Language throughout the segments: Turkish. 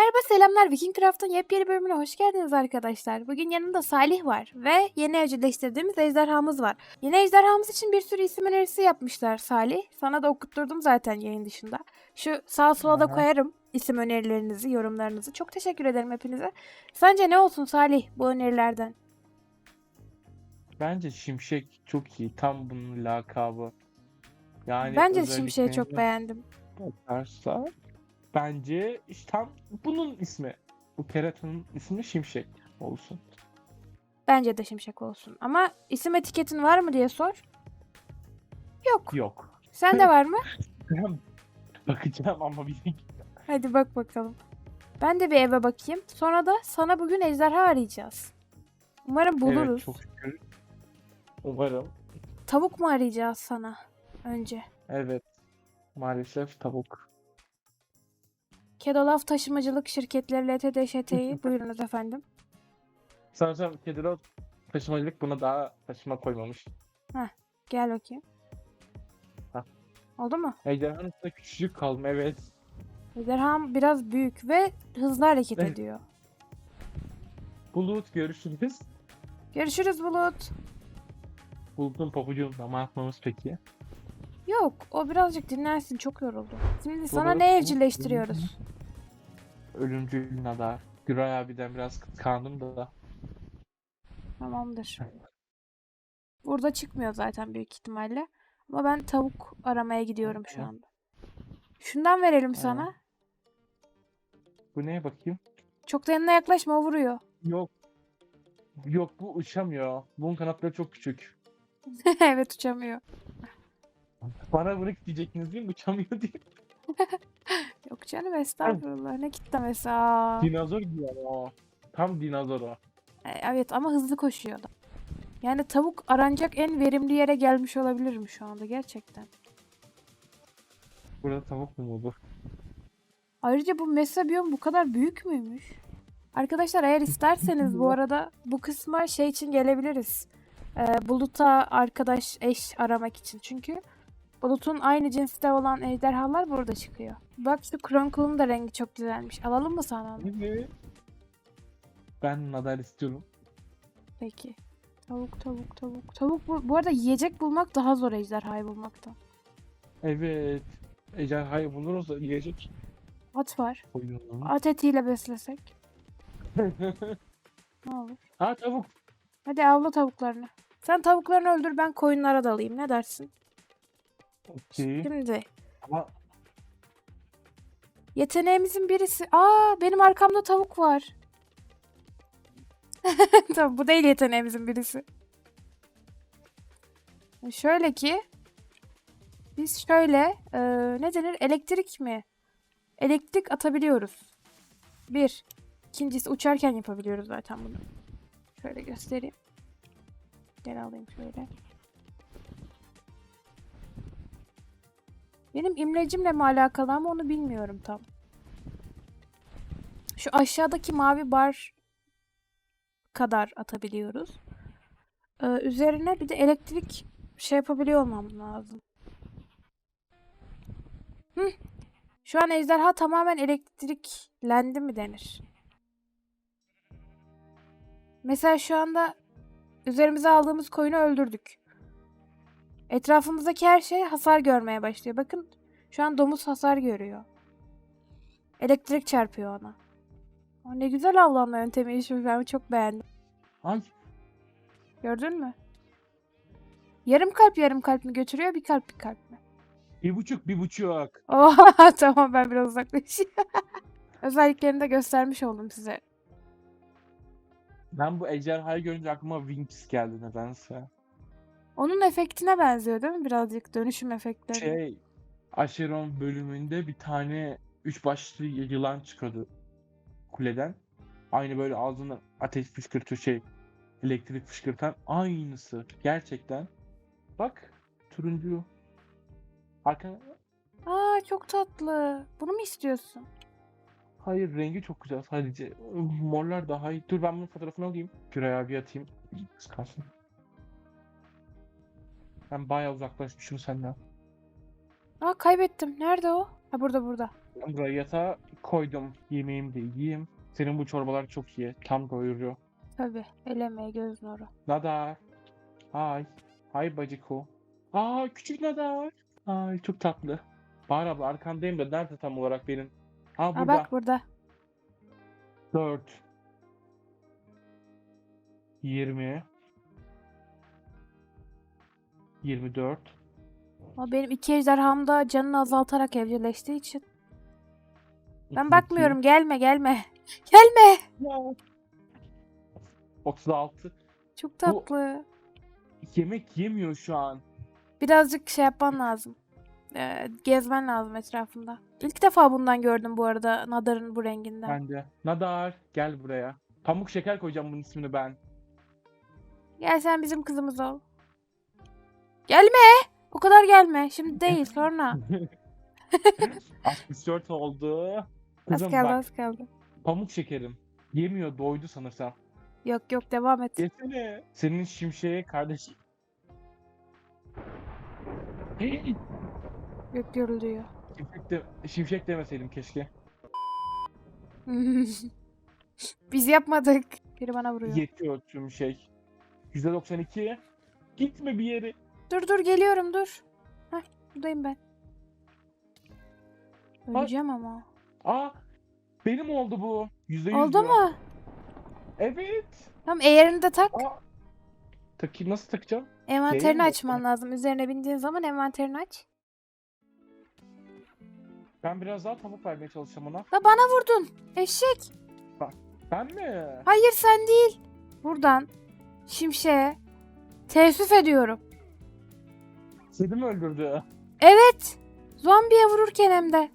Merhaba selamlar Viking Craft'ın yepyeni bölümüne hoş geldiniz arkadaşlar. Bugün yanımda Salih var ve yeni evcilleştirdiğimiz ejderhamız var. Yeni ejderhamız için bir sürü isim önerisi yapmışlar Salih. Sana da okutturdum zaten yayın dışında. Şu sağa sola da koyarım isim önerilerinizi, yorumlarınızı. Çok teşekkür ederim hepinize. Sence ne olsun Salih bu önerilerden? Bence Şimşek çok iyi. Tam bunun lakabı. Yani Bence Şimşek'i çok beğendim. bakarsa bence işte tam bunun ismi. Bu keratanın ismi Şimşek olsun. Bence de Şimşek olsun. Ama isim etiketin var mı diye sor. Yok. Yok. Sende var mı? Bakacağım ama bir Hadi bak bakalım. Ben de bir eve bakayım. Sonra da sana bugün ejderha arayacağız. Umarım buluruz. Evet çok şükür. Umarım. Tavuk mu arayacağız sana önce? Evet. Maalesef tavuk. Kedolaf Taşımacılık Şirketleri LTD ŞT'yi buyurunuz efendim. Sanırsam Kedirot taşımacılık buna daha taşıma koymamış. Gel bakayım. Hah. Oldu mu? Ejderhanın üstünde küçücük kaldım evet. Ejderham biraz büyük ve hızlı hareket Evet. ediyor. Bulut görüşürüz. Görüşürüz Bulut. Bulut'un pabucunu ne yapmamız peki? Yok o birazcık dinlensin çok yoruldu. Şimdi sana ne evcilleştiriyoruz? Ölümcül Nadar. Güray abiden biraz kıskandım da. Tamamdır. Burada çıkmıyor zaten büyük ihtimalle. Ama ben tavuk aramaya gidiyorum şu anda. Şundan verelim sana. Bu neye bakayım? Çok da yanına yaklaşma o vuruyor. Yok. Yok bu uçamıyor. Bunun kanatları çok küçük. evet uçamıyor. Bana bırak diyecektiniz değil mi? Uçamıyor diye. Yok canım estağfurullah. Ne kitlemesi aa. Dinozor ama o. Tam dinozor o. E, Evet ama hızlı koşuyor da. Yani tavuk aranacak en verimli yere gelmiş olabilirim şu anda gerçekten. Burada tavuk mu buldu? Ayrıca bu Mesabiyon bu kadar büyük müymüş? Arkadaşlar eğer isterseniz bu arada bu kısma şey için gelebiliriz. Ee, Bulut'a arkadaş eş aramak için. Çünkü Bulut'un aynı cinste olan ejderhalar burada çıkıyor. Bak şu Kronkle'un da rengi çok güzelmiş. Alalım mı sana onu? Evet. Ben Nadar istiyorum. Peki. Tavuk tavuk tavuk. Tavuk bu, bu arada yiyecek bulmak daha zor ejderhayı bulmaktan. Evet. Ejderhayı buluruz da yiyecek. At var. Koyun. At etiyle beslesek. Ne olur. ha tavuk. Hadi avla tavuklarını. Sen tavuklarını öldür ben koyunlara dalayım. Ne dersin? Okey. Şimdi Ama yeteneğimizin birisi... Aa benim arkamda tavuk var. tamam bu değil yeteneğimizin birisi. Şöyle ki biz şöyle e, ne denir elektrik mi? Elektrik atabiliyoruz. Bir. İkincisi uçarken yapabiliyoruz zaten bunu. Şöyle göstereyim. Gel alayım şöyle. Benim imlecimle mi alakalı ama onu bilmiyorum tam. Şu aşağıdaki mavi bar kadar atabiliyoruz. Ee, üzerine bir de elektrik şey yapabiliyor olmam lazım. Hı. Şu an ejderha tamamen elektriklendi mi denir? Mesela şu anda üzerimize aldığımız koyunu öldürdük. Etrafımızdaki her şey hasar görmeye başlıyor. Bakın şu an domuz hasar görüyor. Elektrik çarpıyor ona. O ne güzel avlanma yöntemi şimdi ben çok beğendim. ay Gördün mü? Yarım kalp yarım kalp mi götürüyor bir kalp bir kalp mi? bir buçuk bir buçuk. Oha tamam ben biraz uzaklaşayım. Özelliklerini de göstermiş oldum size. Ben bu ejderhayı görünce aklıma Wings geldi nedense. Onun efektine benziyor değil mi birazcık dönüşüm efektleri? Şey Aşeron bölümünde bir tane üç başlı yılan çıkıyordu kuleden. Aynı böyle ağzından ateş fışkırtıyor şey elektrik fışkırtan aynısı gerçekten. Bak turuncu. Arka Aa çok tatlı. Bunu mu istiyorsun? hayır rengi çok güzel sadece morlar daha iyi. Dur ben bunun fotoğrafını alayım. Güray abi atayım. Kıskansın. Ben bayağı uzaklaşmışım senden. Aa kaybettim. Nerede o? Ha burada burada. Ben buraya yatağa koydum. Yemeğimi de yiyeyim. Senin bu çorbalar çok iyi. Tam doyuruyor. Tabii. El emeği göz nuru. Nadar. Hay. Hay bacıko. Aa küçük Nadar. Ay çok tatlı. Bahar abla arkandayım da nerede tam olarak benim? Ha Aa burada. bak burada. 4 20 24 O benim iki ejderham da canını azaltarak evcilleştiği için. Ben 32, bakmıyorum. Gelme gelme. Gelme. ya. 36 Çok tatlı. yemek yemiyor şu an. Birazcık şey yapman lazım. Ee, gezmen lazım etrafında. İlk defa bundan gördüm bu arada Nadar'ın bu renginden. Ben de. Nadar gel buraya. Pamuk şeker koyacağım bunun ismini ben. Gel sen bizim kızımız ol. Gelme. O kadar gelme. Şimdi değil sonra. 64 oldu. Az Kızım kaldı bak az kaldı. pamuk şekerim. Yemiyor doydu sanırsam. Yok yok devam et. Yesene. Senin şimşeğe kardeşi. Gök gürülüyor. Şimşek, de, şimşek demeseydim keşke. Biz yapmadık. Biri bana vuruyor. Yetiyor tüm şey. %92. Gitme bir yere. Dur dur geliyorum dur. Heh buradayım ben. Öleceğim ama. Aa benim oldu bu. %100 Oldu diyor. mu? Evet. Tamam eğerini de tak. Aa. Takayım nasıl takacağım? Envanterini mi açman lazım. Üzerine bindiğin zaman envanterini aç. Ben biraz daha pamuk vermeye çalışacağım ona. La bana vurdun. Eşek. Ben mi? Hayır sen değil. Buradan. Şimşeğe. Teessüf ediyorum. Seni mi öldürdü? Evet. Zombiye vururken hem de.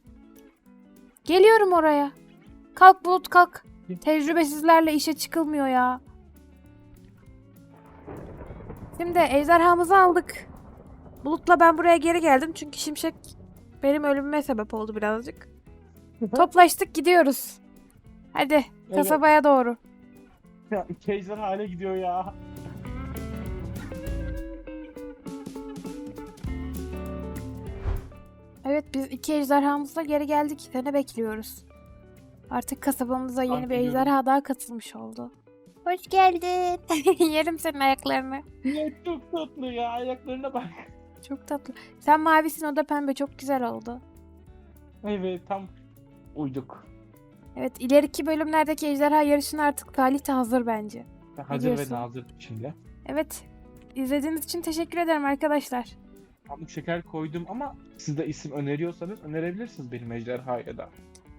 Geliyorum oraya. Kalk Bulut kalk. Tecrübesizlerle işe çıkılmıyor ya. Şimdi ejderhamızı aldık. Bulut'la ben buraya geri geldim çünkü Şimşek benim ölümüme sebep oldu birazcık. Toplaştık gidiyoruz. Hadi kasabaya doğru. Ya, Kejder hale gidiyor ya. Evet biz iki ejderhamızla geri geldik. Seni bekliyoruz. Artık kasabamıza yeni bir geliyorum. ejderha daha katılmış oldu. Hoş geldin. Yerim senin ayaklarını. Ya çok tatlı ya ayaklarına bak. Çok tatlı. Sen mavisin o da pembe. Çok güzel oldu. Evet tam uyduk. Evet ileriki bölümlerdeki ejderha yarışına artık Salih de hazır bence. Hazır ve Biliyorsun. nazır içinde. Evet. izlediğiniz için teşekkür ederim arkadaşlar. Pamuk şeker koydum ama siz de isim öneriyorsanız önerebilirsiniz benim ejderhaya da.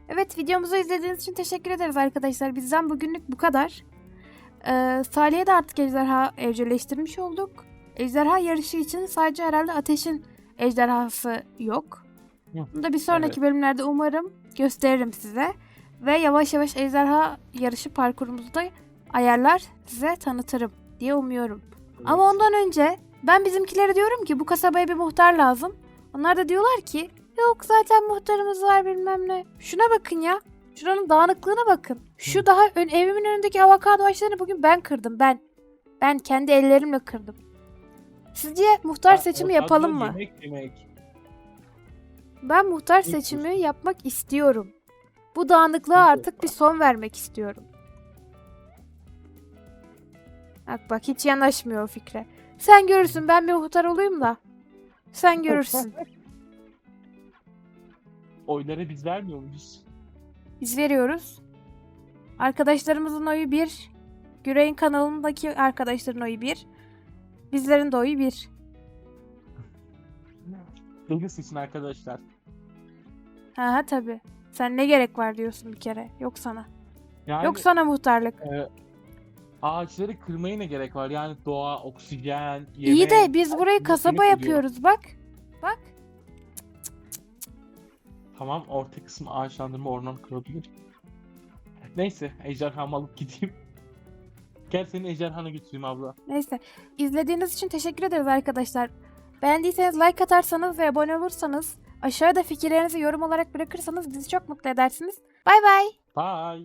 Evet videomuzu izlediğiniz için teşekkür ederiz arkadaşlar. Bizden bugünlük bu kadar. Ee, Salih'e de artık ejderha evcilleştirmiş olduk. Ejderha yarışı için sadece herhalde ateşin ejderhası yok. Hı, Bunu da bir sonraki bölümlerde umarım gösteririm size. Ve yavaş yavaş ejderha yarışı parkurumuzu da ayarlar size tanıtırım diye umuyorum. Ama ondan önce ben bizimkilere diyorum ki bu kasabaya bir muhtar lazım. Onlar da diyorlar ki yok zaten muhtarımız var bilmem ne. Şuna bakın ya. Şuranın dağınıklığına bakın. Şu daha ön, evimin önündeki avokado ağaçlarını bugün ben kırdım ben. Ben kendi ellerimle kırdım. Sizce muhtar Ha, seçimi yapalım mı? Yemek yemek. Ben muhtar seçimi yapmak istiyorum. Bu dağınıklığa artık bir son vermek istiyorum. Bak bak hiç yanaşmıyor o fikre. Sen görürsün ben bir muhtar olayım da. Sen görürsün. Oyları biz vermiyor muyuz? Biz veriyoruz. Arkadaşlarımızın oyu 1. Güray'ın kanalındaki arkadaşların oyu 1. Bizlerin de oyu 1. Beni seçin arkadaşlar. Ha ha tabi. Sen ne gerek var diyorsun bir kere. Yok sana. Yani Yok sana muhtarlık. e, ağaçları kırmaya ne gerek var? Yani doğa, oksijen, yemek. İyi de biz burayı kasaba seni yapıyoruz bak. Bak. Tamam orta kısmı ağaçlandırma orman kırabilir. Neyse ejderhamı alıp gideyim. Gel senin ejderhana götüreyim abla. Neyse. İzlediğiniz için teşekkür ederiz arkadaşlar. Beğendiyseniz like atarsanız ve abone olursanız aşağıda fikirlerinizi yorum olarak bırakırsanız bizi çok mutlu edersiniz. Bay bay. Bye.